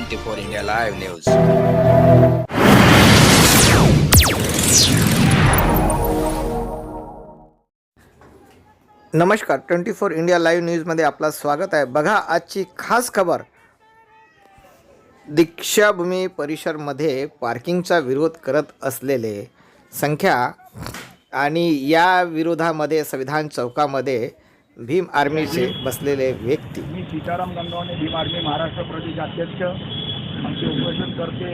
Twenty four India live news. नमस्कार twenty four India live न्यूजमध्ये आपलं स्वागत आहे. बघा आजची खास खबर. दीक्षाभूमी परिसरमध्ये पार्किंगचा विरोध करत असलेले संख्या आणि या विरोधामध्ये संविधान चौकामध्ये भीम आर्मीचे बसलेले व्यक्ती. मी सीताराम गंगावणे भीम आर्मी महाराष्ट्र प्रदेश अध्यक्ष आमचे उपोषण करते.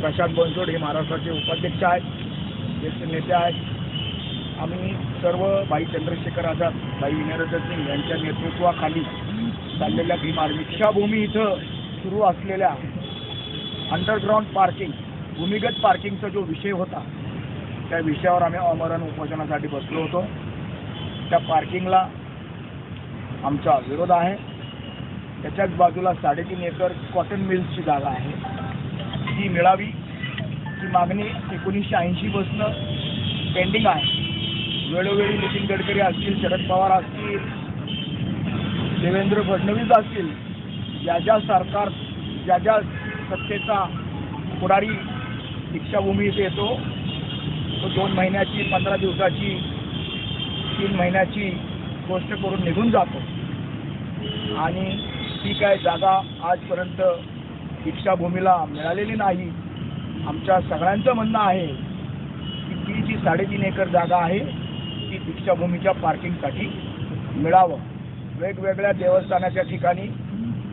प्रशांत बनसोड हे महाराष्ट्राचे उपाध्यक्ष आहेत ज्येष्ठ नेते आहेत. आम्ही सर्व भाई चंद्रशेखर आझाद भाई विनयरंजन सिंग यांच्या नेतृत्वाखाली चाललेल्या भीम आर्मी दीक्षाभूमी इथं सुरू असलेल्या अंडरग्राऊंड पार्किंग भूमिगत पार्किंगचा जो विषय होता त्या विषयावर आम्ही अमरण उपोषणासाठी बसलो होतो. त्या पार्किंगला आमचा विरोध आहे. त्याच्याच बाजूला साडेतीन एकर कॉटन मिल्सची जागा आहे. ती मिळावी ही मागणी एकोणीसशे ऐंशीपासनं पेंडिंग आहे. वेळोवेळी नितीन गडकरी असतील शरद पवार असतील देवेंद्र फडणवीस असतील ज्या ज्या सरकार ज्या ज्या सत्तेचा पुढारी दीक्षाभूमी इथे येतो तो दोन महिन्याची पंधरा दिवसाची तीन महिन्याची गोष्ट करून निघून जातो. आणि ती काय जागा आजपर्यंत दीक्षाभूमीला मिळालेली नाही. आमच्या सगळ्यांचं म्हणणं आहे की ती जी साडेतीन एकर जागा आहे ती दीक्षाभूमीच्या पार्किंगसाठी मिळावं. वेगवेगळ्या देवस्थानाच्या ठिकाणी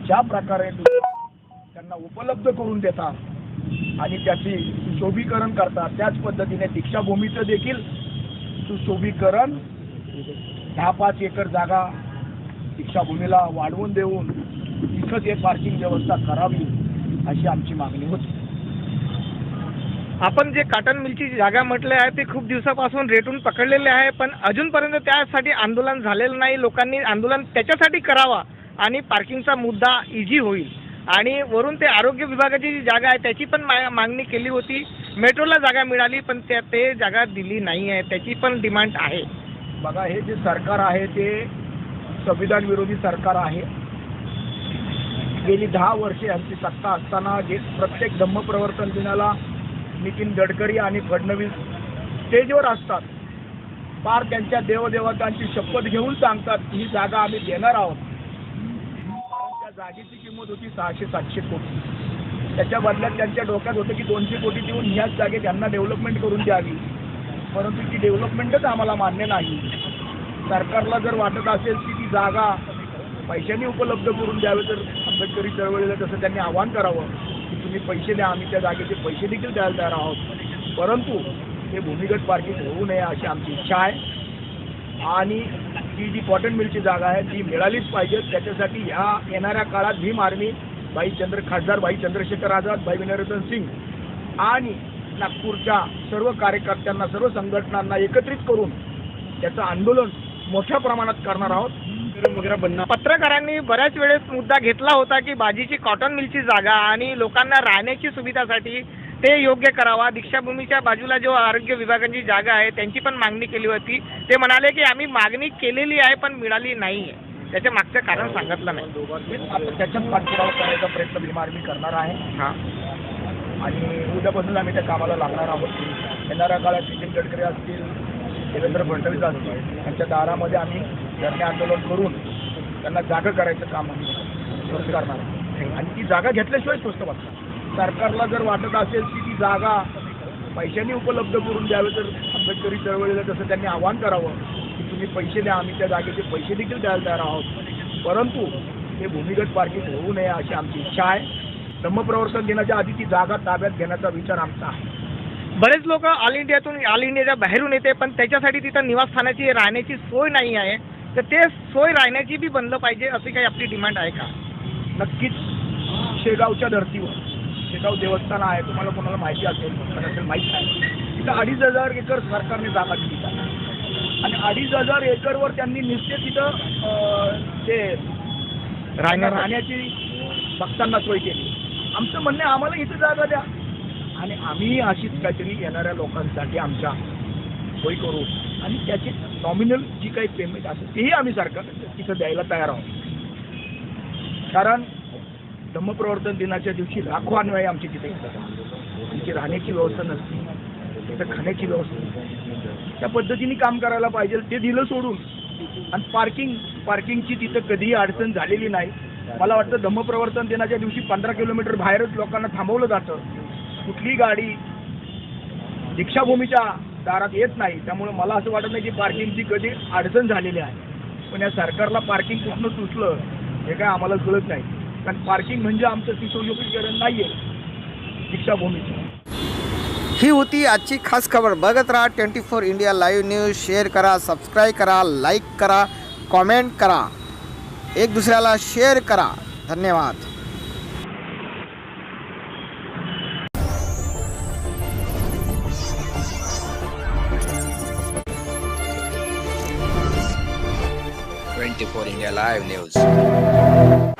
ज्या प्रकारे त्यांना उपलब्ध करून देतात आणि त्याची सुशोभीकरण करतात त्याच पद्धतीने दीक्षाभूमीचं देखील सुशोभीकरण दहा पाच एकर जागा दीक्षाभूमीला वाढवून देऊन तिथंच एक पार्किंग व्यवस्था करावी अशी आमची मागणी होती. आपण जे कॉटन मिलची जागा म्हटले आहे ते खूप दिवसापासून रेटून पकडलेले आहे पण अजूनपर्यंत त्यासाठी आंदोलन झालेलं नाही. लोकांनी आंदोलन त्याच्यासाठी करावा आणि पार्किंगचा मुद्दा इझी होईल. आणि वरून ते आरोग्य विभागाची जी जागा आहे त्याची पण मा मागणी केली होती. मेट्रोला जागा मिळाली पण त्या ते जागा दिली नाही आहे. त्याची पण डिमांड आहे. बघा हे जे सरकार आहे ते संविधान विरोधी सरकार आहे. गेली दहा वर्षे आमची सत्ता असताना जे प्रत्येक धम्मप्रवर्तन दिनाला नितीन गडकरी आणि फडणवीस स्टेजवर असतात. फार त्यांच्या देवदेवतांची शपथ घेऊन सांगतात ही जागा आम्ही देणार आहोत. त्या जागेची किंमत होती सहाशे सातशे कोटी. त्याच्या बदल्यात त्यांच्या डोक्यात होतं की दोनशे कोटी देऊन ह्याच जागे त्यांना डेव्हलपमेंट करून द्यावी. परंतु ती डेव्हलपमेंटच आम्हाला मान्य नाही. सरकारला जर वाटत असेल की ती जागा पैशाने उपलब्ध करून द्यावे तर आंबेडकरी चळवळीला तसं त्यांनी आवाहन करावं की तुम्ही पैसे द्या आम्ही त्या जागेचे पैसे देखील द्यायला तयार आहोत. परंतु हे भूमिगत पार्किंग होऊ नये अशी आमची इच्छा आहे. आणि ती जी कॉटन मिलची जागा आहे ती मिळालीच पाहिजे. त्याच्यासाठी ह्या येणाऱ्या काळात भीम आर्मी भाई चंद्र खासदार भाई चंद्रशेखर आझाद भाई विनयरतन सिंग आणि नागपूरच्या सर्व कार्यकर्त्यांना सर्व संघटनांना एकत्रित करून त्याचं आंदोलन मोठ्या प्रमाणात करणार आहोत. वगैरे बनणार पत्रकारांनी बऱ्याच वेळेस मुद्दा घेतला होता की बाजीची कॉटन मिलची जागा आणि लोकांना राहण्याची सुविधासाठी ते योग्य करावा. दीक्षाभूमीच्या बाजूला जो आरोग्य विभागाची जागा आहे त्यांची पण मागणी केली होती. ते म्हणाले की आम्ही मागणी केलेली आहे पण मिळाली नाही आहे त्याच्या मागचं कारण सांगितलं नाही. त्याच्यात पाठपुरावा करण्याचा प्रयत्न भीम आर्मी करणार आहे. हां. आणि उद्यापासून आम्ही त्या कामाला लागणार आहोत. येणाऱ्या काळात नितीन गडकरी असतील देवेंद्र फडणवीस असतील त्यांच्या दारामध्ये आम्ही धरणे आंदोलन करून त्यांना जागा करायचं काम आम्ही स्वस्त करणार आणि ती जागा घेतल्याशिवाय स्वस्त बसणार सरकारला जर वाटत असेल की ती जागा पैशाने उपलब्ध करून द्यावे तर आंबेडकरी चळवळीला जसं त्यांनी आवाहन करावं की तुम्ही पैसे द्या आम्ही त्या जागेचे पैसे देखील द्यायला तयार आहोत. परंतु हे भूमिगत पार्किंग होऊ नये अशी आमची इच्छा आहे. धम्मप्रवर्तन दिनाच्या आधी ती जागा ताब्यात घेण्याचा विचार आमचा आहे. बरेच लोक ऑल इंडियातून ऑल इंडियाच्या बाहेरून येते पण त्याच्यासाठी तिथं निवासस्थानाची राहण्याची सोय नाही आहे. तर ते सोय राहण्याची बी बनलं पाहिजे अशी काही आपली डिमांड आहे का? नक्कीच. शेगावच्या धर्तीवर शेगाव देवस्थान आहे तुम्हाला कोणाला माहिती असेल असेल माहीत नाही. तिथं अडीच हजार एकर सरकारने जागा दिली आणि अडीच हजार एकरवर त्यांनी निश्चित तिथं ते राहण्या राहण्याची भक्तांना सोय केली. आमचं म्हणणं आम्हाला इथं जागा द्या. आणि आम्ही अशीच काहीतरी येणाऱ्या लोकांसाठी आमच्या सोय करू. आणि त्याची नॉमिनल जी काही पेमेंट असेल तेही आम्ही सरकार तिथं द्यायला तयार आहोत. कारण धम्मप्रवर्तन दिनाच्या दिवशी लाखो अन्वय आमची तिथे येतात. आमची राहण्याची व्यवस्था नसते. तिथं खाण्याची व्यवस्था नसते. त्या पद्धतीने काम करायला पाहिजे ते दिलं सोडून. आणि पार्किंग पार्किंगची तिथं कधीही अडचण झालेली नाही. मला वाटतं धम्मप्रवर्तन दिनाच्या दिवशी पंधरा किलोमीटर बाहेरच लोकांना थांबवलं जातं. कुठलीही गाडी दीक्षाभूमीच्या दारात येत नाही. त्यामुळे मला असं वाटत नाही की पार्किंगची कधी अडचण झालेली आहे. पण या सरकारला पार्किंग कुठनं सुचलं हे काय आम्हाला कळत नाही. कारण पार्किंग म्हणजे आमचं सुशोभीकरण नाही आहे दीक्षाभूमीचं. ही होती आजची खास खबर. बघत राहा twenty four India live news. Share करा सबस्क्राईब करा लाईक करा कॉमेंट करा. एक दुसऱ्याला शेयर करा। धन्यवाद। Twenty four India live news.